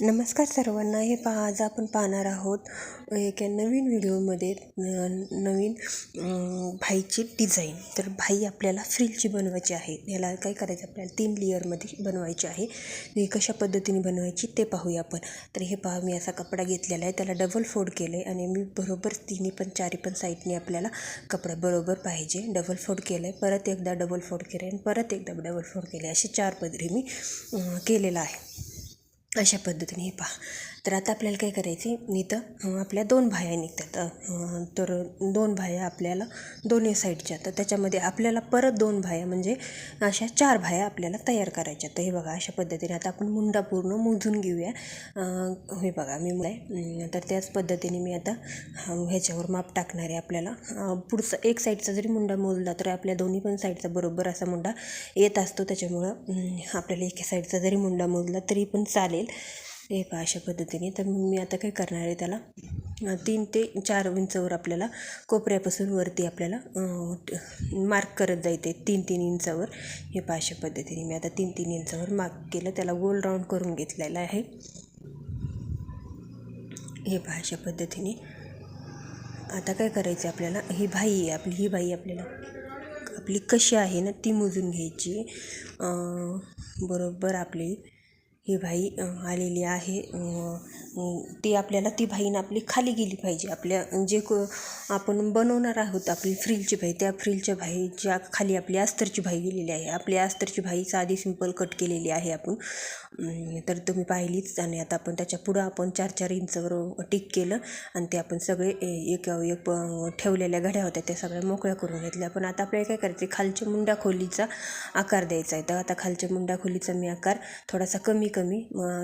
नमस्कार सर्वांना हे पहा आज आपण पाहणार आहोत एका नवीन व्हिडिओमध्ये नवीन भाईची डिझाईन तर भाई आपल्याला फ्रिलची बनवायची आहे. ह्याला काय करायचं आपल्याला तीन लेअरमध्ये बनवायची आहे. ही कशा पद्धतीने बनवायची ते पाहूया आपण. तर हे पहा मी असा कपडा घेतलेला आहे. त्याला डबल फोल्ड केलं आहे आणि मी बरोबर तिन्ही पण चारी पण साईडने आपल्याला कपडा बरोबर पाहिजे. डबल फोल्ड केलं आहे परत एकदा डबल फोल्ड केलं आहे आणि परत एकदा डबल फोल्ड केले असे चार पदरी मी केलेला केलेलं आहे. अशा पद्धतीने हे पहा तर आता आपल्याला काय करायची इथं आपल्या दोन भाया निघतात. तर दोन भाया आपल्याला दोन्ही साईडच्या. तर त्याच्यामध्ये आपल्याला परत दोन भाया म्हणजे अशा चार भाया आपल्याला तयार करायच्या. तर हे बघा अशा पद्धतीने आता आपण मुंडा पूर्ण मोजून घेऊया. हे बघा मी मुलं आहे. तर त्याच पद्धतीने मी आता ह्याच्यावर माप टाकणार आहे आपल्याला. पुढचं पुढचा एक साईडचा जरी मुंडा मोजला तर आपल्या दोन्ही पण साईडचा बरोबर असा मुंडा येत असतो. त्याच्यामुळं आपल्याला एका साईडचा जरी मुंडा मोजला तरी पण चालेल. हे पहा अशा पद्धतीने. तर मग मी आता काय करणार आहे त्याला? तीन ते चार इंचवर आपल्याला कोपऱ्यापासून वरती आपल्याला मार्क करत जायचे तीन तीन इंचावर. हे पहा अशा पद्धतीने. मी आता तीन तीन इंचावर मार्क केलं. त्याला गोल राऊंड करून घेतलेला आहे. हे पहा अशा पद्धतीने. आता काय करायचं आपल्याला? ही भाई आहे आपली. ही भाई आपल्याला आपली कशी आहे ना ती मोजून घ्यायची. बरोबर आपली ही भाई आलेली आहे. ती आपल्याला ती भाईनं आपली खाली गेली पाहिजे. आपल्या जे क आपण बनवणार आहोत आपली फ्रिलची भाई त्या फ्रिलच्या भाईच्या खाली आपली अस्तरची भाई गेलेली आहे. आपली अस्तरची भाई साधी सिंपल कट केलेली आहे आपण. तर तुम्ही पाहिलीच आणि आता आपण त्याच्या पुढं आपण चार चार इंचवर टिक केलं आणि ते आपण सगळे ए- एक एक ठेवलेल्या घड्या होत्या त्या सगळ्या मोकळ्या करून घेतल्या. पण आता आपल्याला काय करायचं खालच्या मुंडा खोलीचा आकार द्यायचा आहे. तर आता खालच्या मुंडा खोलीचा मी आकार थोडासा कमी कमी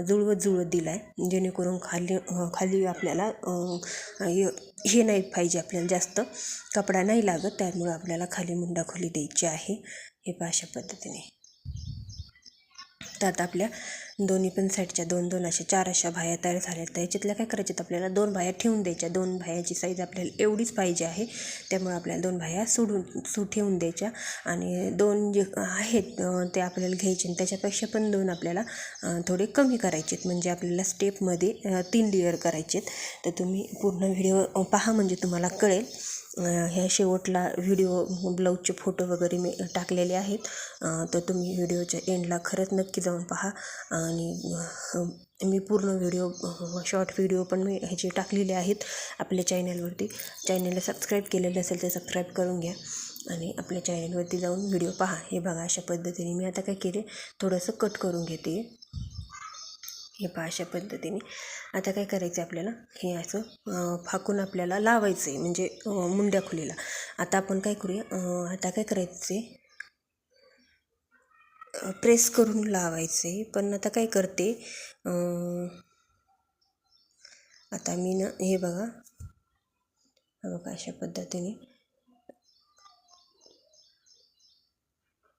जुळवत जुळवत दिला आहे जेणेकरून खाली खाली आपल्याला हे- नाही पाहिजे आपल्याला जास्त. कपडा नाही लागत त्यामुळे आपल्याला खाली मुंडा खोली द्यायची आहे. हे पहा अशा पद्धतीने. तर आता आपल्या. दोन्ही पण साईडच्या दोन दोन अशा चार अशा भाया तयार झाल्या तर याच्यातल्या काय करायच्यात आपल्याला? दोन भाया ठेवून द्यायच्या. दोन भायाची साईज आपल्याला एवढीच पाहिजे आहे. त्यामुळे आपल्याला दोन भाया सोडून सु ठेवून द्यायच्या. आणि दोन जे आहेत ते आपल्याला घ्यायचे आणि त्याच्यापेक्षा पण दोन आपल्याला थोडे कमी करायचे आहेत. म्हणजे आपल्याला स्टेपमध्ये तीन लेअर करायचे आहेत. तर तुम्ही पूर्ण व्हिडिओ पहा म्हणजे तुम्हाला कळेल. ह्या शेवटला व्हिडिओ ब्लाऊजचे फोटो वगैरे मी टाकलेले आहेत. तर तुम्ही व्हिडिओच्या एंडला खरंच नक्की जाऊन पहा. आणि मी पूर्ण व्हिडिओ शॉर्ट व्हिडिओ पण मी ह्याचे टाकलेले आहेत आपल्या चॅनलवरती. चॅनलला सबस्क्राईब केलेलं असेल तर सबस्क्राईब करून घ्या. आणि आपल्या चॅनलवरती जाऊन व्हिडिओ पहा. हे बघा अशा पद्धतीने मी आता काय केले? थोडंसं कट करून घेते. हे पहा अशा पद्धतीने. आता काय करायचं आहे आपल्याला? हे असं फाकून आपल्याला लावायचं आहे म्हणजे मुंड्या खुलीला. आता आपण काय करूया? आता काय करायचं आहे प्रेस करून लावायचं आहे पण आता काय करते? आता मी ना हे बघा. बघा अशा पद्धतीने.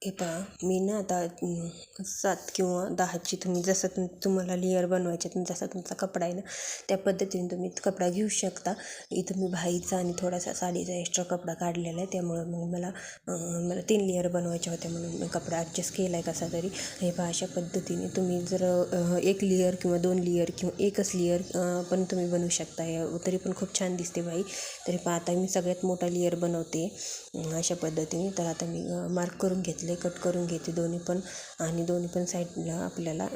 हे पहा मी ना आता सात किंवा दहाची तुम्ही जसं तुम तुम्हाला लेअर बनवायचे जसा तुमचा कपडा आहे ना त्या पद्धतीने तुम्ही कपडा घेऊ शकता. इथं मी भाईचा आणि थोडासा साडीचा एक्स्ट्रा कपडा काढलेला आहे त्यामुळं मग मला मला तीन लेअर बनवायच्या होत्या म्हणून मी कपडा ॲडजस्ट केला आहे कसा तरी. हे पहा अशा पद्धतीने तुम्ही जर एक लेअर किंवा दोन लेअर किंवा एकच लेअर पण तुम्ही बनवू शकता. तरी पण खूप छान दिसते बाई. तरी पहा आता मी सगळ्यात मोठा लेअर बनवते अशा पद्धतीने. तर आता मी मार्क करून घेतले कट करून घेते दोन्ही पण. आणि दोन्ही पण साईडला आपल्याला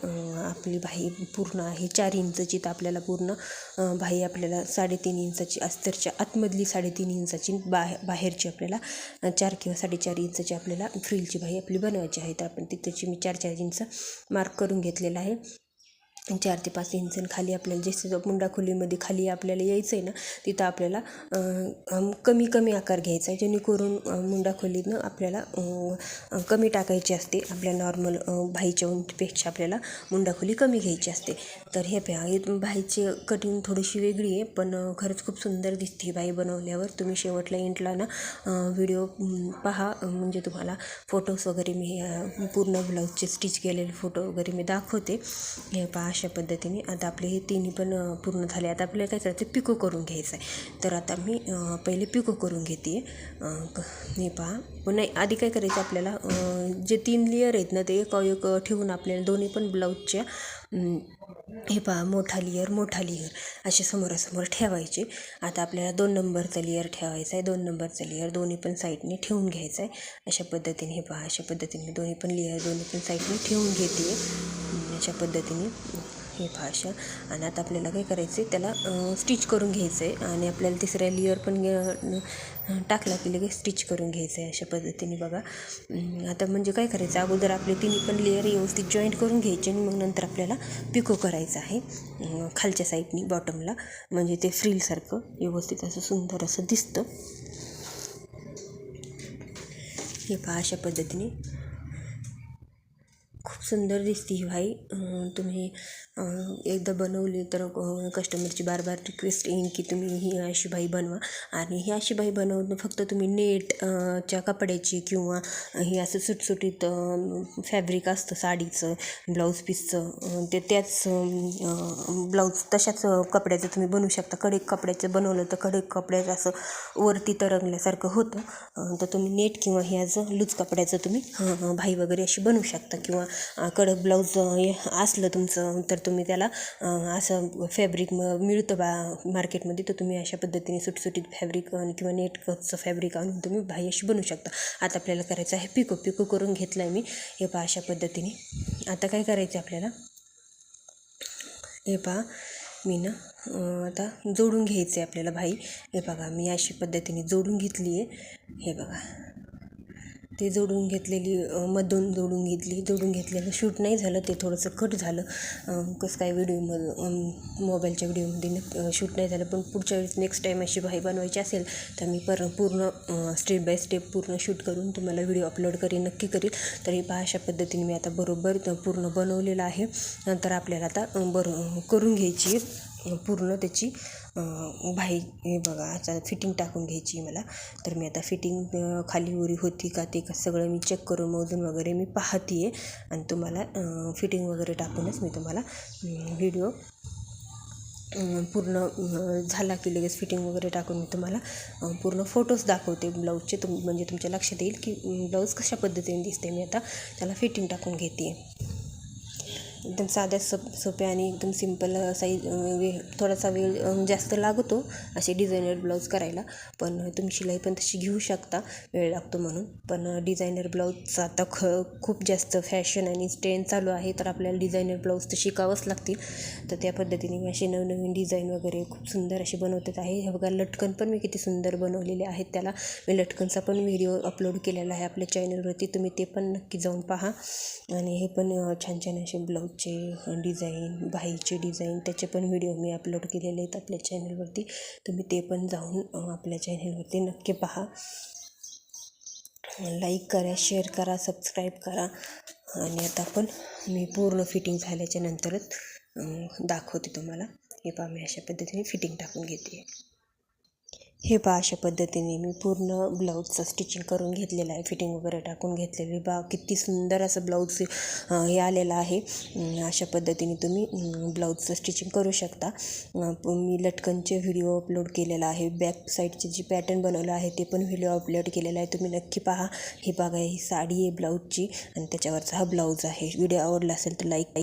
आपली बाही पूर्ण आहे. चार इंचची तर आपल्याला पूर्ण बाही भाई आपल्याला साडेतीन इंचाची अस्तरच्या आतमधली साडेतीन इंचाची बाहे बाहेरची आपल्याला चार किंवा साडेचार इंचाची आपल्याला फ्रिलची बाही आपली बनवायची आहे. तर आपण तिथेची मी चार चार इंच मार्क करून घेतलेला आहे. चार ते पाच इंचन खाली आपल्याला जे मुंडा खोलीमध्ये खाली आपल्याला यायचं आहे ना तिथं आपल्याला कमी कमी आकार घ्यायचा आहे. जेणेकरून मुंडा खोलीनं आपल्याला कमी टाकायची असते. आपल्या नॉर्मल भाईच्या उंचीपेक्षा आपल्याला मुंडा खोली कमी घ्यायची असते. तर हे पहा हे भाईची कटिंग थोडीशी वेगळी आहे पण खरंच खूप सुंदर दिसते ही बाई बनवल्यावर. तुम्ही शेवटला इंटला ना व्हिडिओ पहा. म्हणजे तुम्हाला फोटोज वगैरे मी पूर्ण ब्लाऊजचे स्टिच केलेले फोटो वगैरे मी दाखवते. हे पहा अशा पद्धतीने. आता आपले हे तिन्ही पण पूर्ण झाले. आता आपल्याला काय करायचं पिको करून घ्यायचं आहे तर आता मी पहिले पिको करून घेते. हे पहा. नाही आधी काय करायचं आपल्याला? जे तीन लेअर आहेत ना ते एक एक ठेवून आपल्याला दोन्ही पण ब्लाऊजच्या हे पहा मोठा लेअर मोठा लेअर असे समोरासमोर ठेवायचे. आता आपल्याला दोन नंबरचा लेअर ठेवायचा आहे दोन नंबरचा लेअर दोन्ही पण साईडने ठेवून घ्यायचा आहे अशा पद्धतीने हे पहा अशा पद्धतीने दोन्ही पण लेअर दोन्ही पण साईडने ठेवून घेते. अशा पद्धतीने हे पहा आणि आता आपल्याला काय करायचं आहे त्याला स्टिच करून घ्यायचं आहे आणि आपल्याला तिसऱ्या लेअर पण टाकला की लगेच स्टिच करून घ्यायचं आहे अशा पद्धतीने बघा. आता म्हणजे काय करायचं अगोदर आपले तिन्ही पण लेअर व्यवस्थित जॉईंट करून घ्यायचे आणि मग नंतर आपल्याला पिको करायचं आहे खालच्या साईडनी बॉटमला म्हणजे ते फ्रीलसारखं व्यवस्थित असं सुंदर असं दिसतं. हे पहा अशा पद्धतीने. खूप सुंदर दिसते ही भाई तुम्ही एकदा बनवली तर कस्टमरची बार बार रिक्वेस्ट येईन की तुम्ही ही अशी बाई बनवा. आणि ही अशी बाई बनवणं फक्त तुम्ही नेट च्या कपड्याची किंवा हे असं सुटसुटीत फॅब्रिक असतं साडीचं ब्लाऊज पीसचं ते त्याच ब्लाऊज तशाच कपड्याचं तुम्ही बनवू शकता. कडक कपड्याचं बनवलं तर कडक कपड्याचं असं वरती तरंगल्यासारखं होतं. तर तुम्ही नेट किंवा हे असं लूज कपड्याचं तुम्ही भाई वगैरे अशी बनवू शकता. किंवा कडक ब्लाऊज असलं तुमचं तर तुम्ही त्याला असं फॅब्रिक म मिळतं बा मार्केटमध्ये तर तुम्ही अशा पद्धतीने सुटसुटीत फॅब्रिक किंवा नेट कटचं फॅब्रिक आणून तुम्ही भाई अशी बनवू शकता. आता आपल्याला करायचं आहे पिको पिको करून घेतलं आहे मी. हे पहा अशा पद्धतीने. आता काय करायचं आपल्याला? हे पहा. मी ना आता जोडून घ्यायचं आहे आपल्याला भाई. हे बघा मी अशी पद्धतीने जोडून घेतली आहे हे बघा. ते जोडून घेतलेली मधून जोडून घेतली जोडून घेतलेलं शूट नाही झालं ते थोडंसं कट झालं. कसं काय व्हिडिओमधून मोबाईलच्या व्हिडिओमध्ये शूट नाही झालं. पण पुढच्या वेळेस नेक्स्ट टाईम अशी भाई बनवायची असेल तर मी पर पूर्ण स्टेप बाय स्टेप पूर्ण शूट करून तुम्हाला व्हिडिओ अपलोड करेन नक्की करील. तर हे पहा अशा पद्धतीने मी आता बरोबर पूर्ण बनवलेलं आहे. नंतर आपल्याला आता बरो करून घ्यायची पूर्ण त्याची भाई हे बघा आता फिटिंग टाकून घ्यायची मला. तर मी आता फिटिंग खाली उरी होती का ते का सगळं मी चेक करून मोजून वगैरे मी पाहते आहे आणि तुम्हाला फिटिंग वगैरे टाकूनच मी तुम्हाला व्हिडिओ पूर्ण झाला की लगेच फिटिंग वगैरे टाकून मी तुम्हाला पूर्ण फोटोज दाखवते. ब्लाऊजचे तुम म्हणजे तुमच्या लक्षात येईल की ब्लाऊज कशा पद्धतीने दिसते. मी आता त्याला फिटिंग टाकून घेते एकदम साध्या सोप सोप्या आणि एकदम सिंपल साईज वे थोडासा वेळ जास्त लागतो असे डिझायनर ब्लाऊज करायला. पण तुम्ही शिलाई पण तशी घेऊ शकता वेळ लागतो म्हणून. पण डिझायनर ब्लाऊजचं आता ख खूप जास्त फॅशन आणि ट्रेंड चालू आहे तर आपल्याला डिझायनर ब्लाऊज तर शिकावंच लागतील. तर त्या पद्धतीने मी असे नवनवीन डिझाईन वगैरे खूप सुंदर असे बनवतात आहे. हे बघा लटकन पण मी किती सुंदर बनवलेले आहेत त्याला. मी लटकनचा पण व्हिडिओ अपलोड केलेला आहे आपल्या चॅनलवरती तुम्ही ते पण नक्की जाऊन पहा. आणि हे पण छान छान असे ब्लाऊज ब्लाऊजचे डिझाईन बाईचे डिझाईन त्याचे पण व्हिडिओ मी अपलोड केलेले आहेत आपल्या चॅनलवरती. तुम्ही ते पण जाऊन आपल्या चॅनलवरती नक्की पहा. लाईक करा शेअर करा सबस्क्राईब करा. आणि आता पण मी पूर्ण फिटिंग झाल्याच्या नंतरच दाखवते तुम्हाला. हे पहा मी अशा पद्धतीने फिटिंग टाकून घेते. हे पहा अशा पद्धतीने मी पूर्ण ब्लाऊजचं स्टिचिंग करून घेतलेलं आहे. फिटिंग वगैरे टाकून घेतलेली. बा किती सुंदर असं ब्लाऊज हे आलेलं आहे. अशा पद्धतीने तुम्ही ब्लाऊजचं स्टिचिंग करू शकता. मी लटकनचे व्हिडिओ अपलोड केलेला आहे. बॅक साईडचे जे पॅटर्न बनवलं आहे ते पण व्हिडिओ अपलोड केलेला आहे. तुम्ही नक्की पहा. हे बघा ही साडी आहे ब्लाऊजची आणि त्याच्यावरचा हा ब्लाऊज आहे. व्हिडिओ आवडला असेल तर लाईक